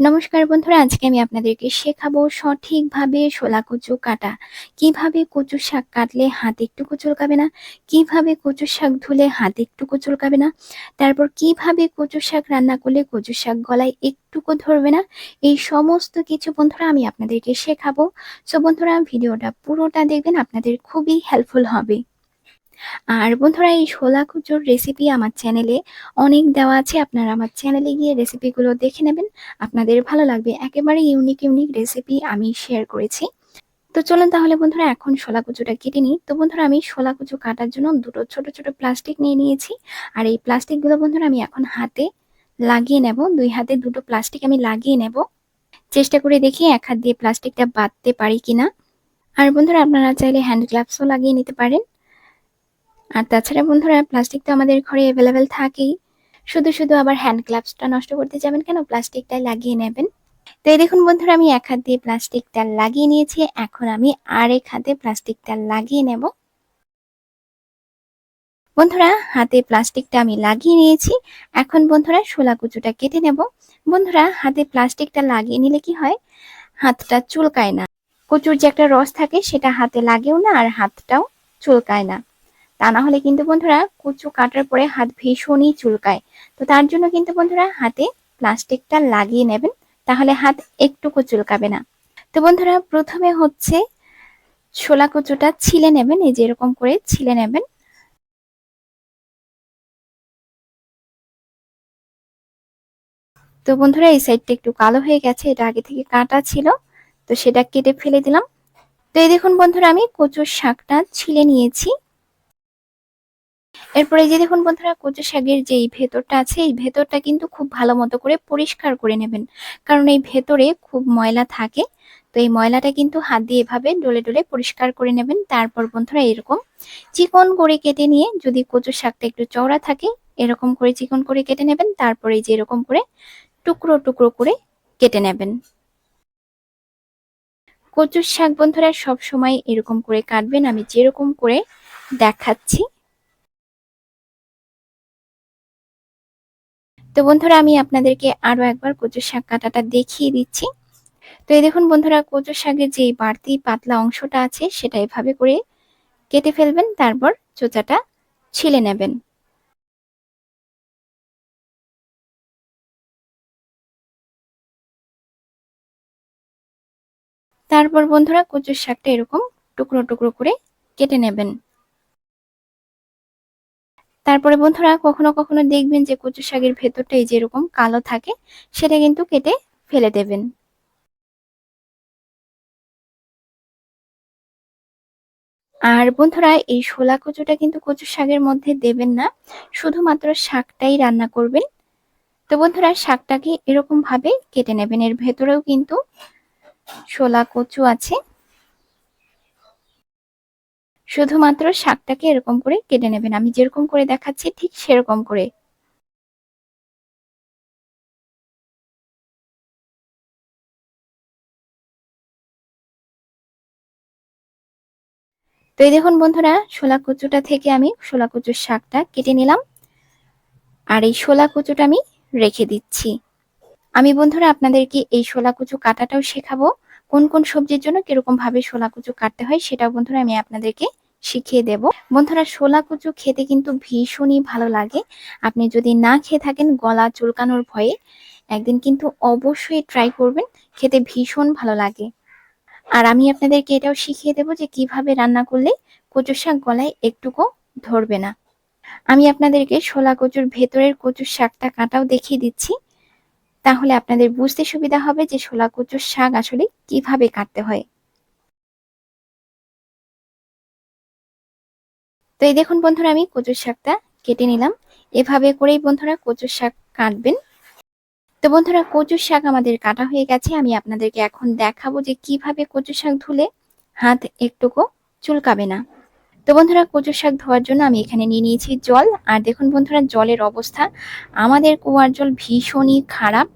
নমস্কার বন্ধুরা, আজকে আমি আপনাদেরকে শেখাবো সঠিকভাবে শোলা কচু কাটা। কীভাবে কচু শাক কাটলে হাত একটুকু চুলকাবে না? কীভাবে কচু শাক ধুলে হাত একটুকু চুলকাবে না? তারপর কীভাবে কচু শাক রান্না করলে কচু শাক গলায় একটুকু ধরবে না? এই সমস্ত কিছু বন্ধুরা আমি আপনাদেরকে শেখাবো। সো বন্ধুরা, ভিডিওটা পুরোটা দেখবেন, আপনাদের খুবই হেল্পফুল হবে। আর বন্ধুরা, এই শোলা কুচোর রেসিপি আমার চ্যানেলে অনেক দেওয়া আছে। আপনারা আমার চ্যানেলে গিয়ে রেসিপিগুলো দেখে নেবেন। আপনাদের ভালো লাগবে। একেবারে ইউনিক ইউনিক রেসিপি আমি শেয়ার করেছি। তো চলুন তাহলে বন্ধুরা, এখন শোলা কুচুটা কেটে নিই। তো বন্ধুরা, আমি শোলা কুচু কাটার জন্য দুটো ছোট ছোট প্লাস্টিক নিয়ে নিয়েছি। আর এই প্লাস্টিকগুলো বন্ধুরা, আমি এখন হাতে লাগিয়ে নেব। দুই হাতে দুটো প্লাস্টিক আমি লাগিয়ে নেব। চেষ্টা করে দেখি এক হাত দিয়ে প্লাস্টিকটা বাঁধতে পারি কিনা। আর বন্ধুরা, আপনারা চাইলে হ্যান্ড গ্লাভসও লাগিয়ে নিতে পারেন। আর তাছাড়া বন্ধুরা প্লাস্টিক তো আমাদের ঘরে অ্যাভেলেবেল থাকেই। শুধু শুধু আবার হ্যান্ড গ্লাভসটা নষ্ট করতে যাবেন কেন? প্লাস্টিকটা লাগিয়ে নেবেন। তো এই দেখুন বন্ধুরা, আমি এক হাত দিয়ে প্লাস্টিকটা লাগিয়ে নিয়েছি। এখন আমি আরেক হাতে প্লাস্টিকটা লাগিয়ে নেব। বন্ধুরা, হাতে প্লাস্টিকটা আমি লাগিয়ে নিয়েছি। এখন বন্ধুরা, শোলা কুচুটা কেটে নেব। বন্ধুরা, হাতে প্লাস্টিকটা লাগিয়ে নিলে কি হয়? হাতটা চুলকায় না। কচুর যে একটা রস থাকে, সেটা হাতে লাগেও না আর হাতটাও চুলকায় না। তা না হলে কিন্তু বন্ধুরা কুচু কাটার পরে হাত ভীষণই চুলকায়। তো তার জন্য কিন্তু বন্ধুরা হাতে প্লাস্টিকটা লাগিয়ে নেবেন, তাহলে হাত একটুকু চুলকাবে না। তো বন্ধুরা প্রথমে হচ্ছে ছোলা কুচুটা ছিলে নেবেন, এই যে এরকম করে ছিলে নেবেন। তো বন্ধুরা এই সাইডটা একটু কালো হয়ে গেছে, এটা আগে থেকে কাটা ছিল, তো সেটা কেটে ফেলে দিলাম। তো এই দেখুন বন্ধুরা আমি কচুর শাকটা ছিলে নিয়েছি। এরপরে যে দেখুন বন্ধুরা, কচু শাকের যে এই ভেতরটা আছে, এই ভেতরটা কিন্তু খুব ভালো মতো করে পরিষ্কার করে নেবেন। কারণ এই ভেতরে খুব ময়লা থাকে, তো এই ময়লাটা কিন্তু হাত দিয়ে এভাবে ডলে ডলে পরিষ্কার করে নেবেন। তারপর বন্ধুরা এরকম চিকন করে কেটে নিয়ে যদি কচু শাকটা একটু চওড়া থাকে, এরকম করে চিকন করে কেটে নেবেন। তারপরে যে এরকম করে টুকরো টুকরো করে কেটে নেবেন। কচুর শাক বন্ধুরা সব সময় এরকম করে কাটবেন। আমি যেরকম করে দেখাচ্ছি। তো বন্ধুরা, আমি আপনাদেরকে আরও একবার কচুর শাক কাটাটা দেখিয়ে দিচ্ছি। তো এই দেখুন বন্ধুরা, কচুর শাকের যে বাড়তি পাতলা অংশটা আছে, সেটা এভাবে করে কেটে ফেলবেন, তারপর চোচাটা ছিলে নেবেন। তারপর বন্ধুরা, কচুর শাকটা এরকম টুকরো টুকরো করে কেটে নেবেন। তারপরে বন্ধুরা কখনো কখনো দেখবেন যে কচু শাকের ভেতরটা এই যেরকম কালো থাকে, সেটা কিন্তু কেটে ফেলে দেবেন। আর বন্ধুরা এই শোলা কচুটা কিন্তু কচু শাকের মধ্যে দেবেন না, শুধুমাত্র শাকটাই রান্না করবেন। তো বন্ধুরা শাকটাকে এরকম ভাবে কেটে নেবেন। এর ভেতরেও কিন্তু শোলা কচু আছে। শুধুমাত্র শাকটাকে এরকম করে কেটে নেবেন। আমি যেরকম করে দেখাচ্ছি, ঠিক সেরকম করে। তো এই দেখুন বন্ধুরা শোলা কচুটা থেকে আমি শোলা কচুর শাকটা কেটে নিলাম। আর এই শোলা কচুটা আমি রেখে দিচ্ছি। আমি বন্ধুরা, আপনাদেরকে এই শোলা কচু কাটাটাও শেখাবো। কোন কোন সবজির জন্য কীরকম ভাবে শোলা কুচু কাটতে হয় সেটাও বন্ধুরা আমি আপনাদেরকে শিখিয়ে দেব। বন্ধুরা শোলা কচু খেতে কিন্তু ভীষণই ভালো লাগে। আপনি যদি না খেয়ে থাকেন, গলা চুলকানোর ভয়ে একদিন কিন্তু অবশ্যই ট্রাই করবেন, খেতে ভীষণ ভালো লাগে। আর আমি আপনাদেরকে এটাও শিখিয়ে দেব যে কীভাবে রান্না করলে কচুর শাক গলায় একটুকু ধরবে না। আমি আপনাদেরকে শোলা কচুর ভেতরের কচুর শাকটা কাটাও দেখিয়ে দিচ্ছি। তাহলে আপনাদের বুঝতে সুবিধা হবে যে শোলা কচুর শাক আসলে কীভাবে কাটতে হয়। তো এই দেখুন বন্ধুরা, আমি কচুর শাকটা কেটে নিলাম। এভাবে করেই বন্ধুরা কচুর শাক কাটবেন। তো বন্ধুরা, কচুর শাক আমাদের কাটা হয়ে গেছে। আমি আপনাদেরকে এখন দেখাবো যে কীভাবে কচুর শাক ধুলে হাত একটুকু চুলকাবে না। তো বন্ধুরা কচুর শাক ধোয়ার জন্য আমি এখানে নিয়ে নিয়েছি জল। আর দেখুন বন্ধুরা, জলের অবস্থা। আমাদের কুয়ার জল ভীষণই খারাপ।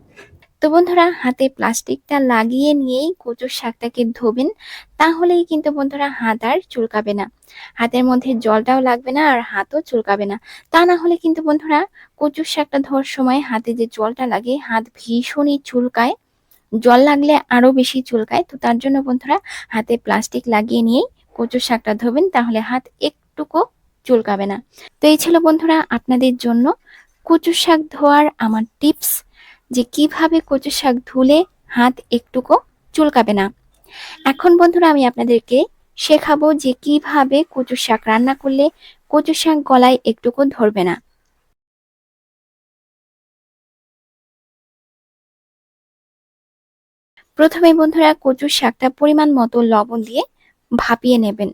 তো বন্ধুরা, হাতে প্লাস্টিকটা লাগিয়ে নিয়েই কচুর শাকটাকে ধোবেন। তাহলেই কিন্তু বন্ধুরা, হাত আর চুলকাবে না। হাতের মধ্যে জলটাও লাগবে না আর হাতও চুলকাবে না। তা না হলে কিন্তু বন্ধুরা, কচুর শাকটা ধোয়ার সময় হাতে যে জলটা লাগে, হাত ভীষণই চুলকায়। জল লাগলে আরও বেশি চুলকায়। তো তার জন্য বন্ধুরা, হাতে প্লাস্টিক লাগিয়ে নিয়েই কচু শাকটা ধোবেন, তাহলে হাত একটুকু চুলকাবে না। তো এই ছিল বন্ধুরা আপনাদের জন্য কচু শাক ধোয়ার আমার টিপস যে কীভাবে কচু শাক ধুলে হাত একটুকু চুলকাবে না। এখন বন্ধুরা আমি আপনাদেরকে শেখাবো যে কীভাবে কচু শাক রান্না করলে কচু শাক গলায় একটুকু ধরবে না। প্রথমে বন্ধুরা কচুর শাকটা পরিমাণ মতো লবণ দিয়ে ভাপিয়ে নেবেন।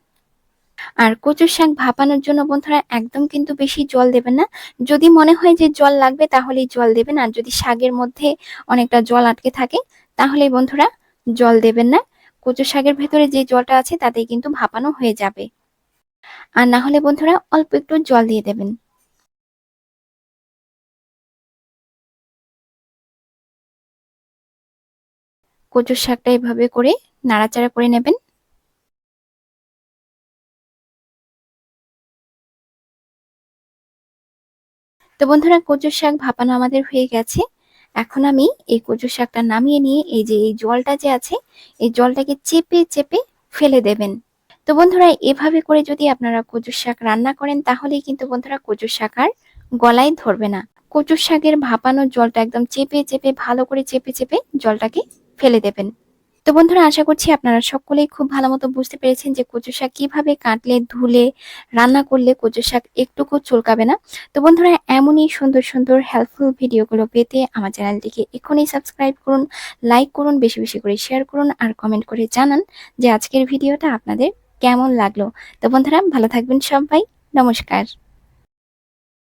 আর কচুর শাক ভাপানোর জন্য বন্ধুরা একদম কিন্তু বেশি জল দেবেন না। যদি মনে হয় যে জল লাগবে তাহলেই জল দেবেন, আর যদি শাকের মধ্যে অনেকটা জল আটকে থাকে তাহলে বন্ধুরা জল দেবেন না। কচু শাকের ভেতরে যে জলটা আছে তাতেই কিন্তু ভাপানো হয়ে যাবে। আর না হলে বন্ধুরা অল্প একটু জল দিয়ে দেবেন। কচুর শাকটা এভাবে করে নাড়াচাড়া করে নেবেন। তো বন্ধুরা কচুর শাক ভাপানো আমাদের হয়ে গেছে। এখন আমি এই কচু শাকটা নামিয়ে নিয়ে এই যে এই জলটা যে আছে, এই জলটাকে চেপে চেপে ফেলে দেবেন। তো বন্ধুরা এভাবে করে যদি আপনারা কচুর শাক রান্না করেন তাহলেই কিন্তু বন্ধুরা কচুর শাক আর গলায় ধরবে না। কচুর শাকের ভাপানোর জলটা একদম চেপে চেপে, ভালো করে চেপে চেপে জলটাকে ফেলে দেবেন। তো বন্ধুরা, আশা করছি আপনারা সকলেই খুব ভালো মতো বুঝতে পেরেছেন যে কচু শাক কীভাবে কাটলে, ধুলে, রান্না করলে কচু শাক একটুকু চুলকাবে না। তো বন্ধুরা, এমনই সুন্দর সুন্দর হেল্পফুল ভিডিওগুলো পেতে আমার চ্যানেলটিকে এখনই সাবস্ক্রাইব করুন লাইক করুন, বেশি বেশি করে শেয়ার করুন আর কমেন্ট করে জানান যে আজকের ভিডিওটা আপনাদের কেমন লাগল। তো বন্ধুরা, ভালো থাকবেন সবাই, নমস্কার।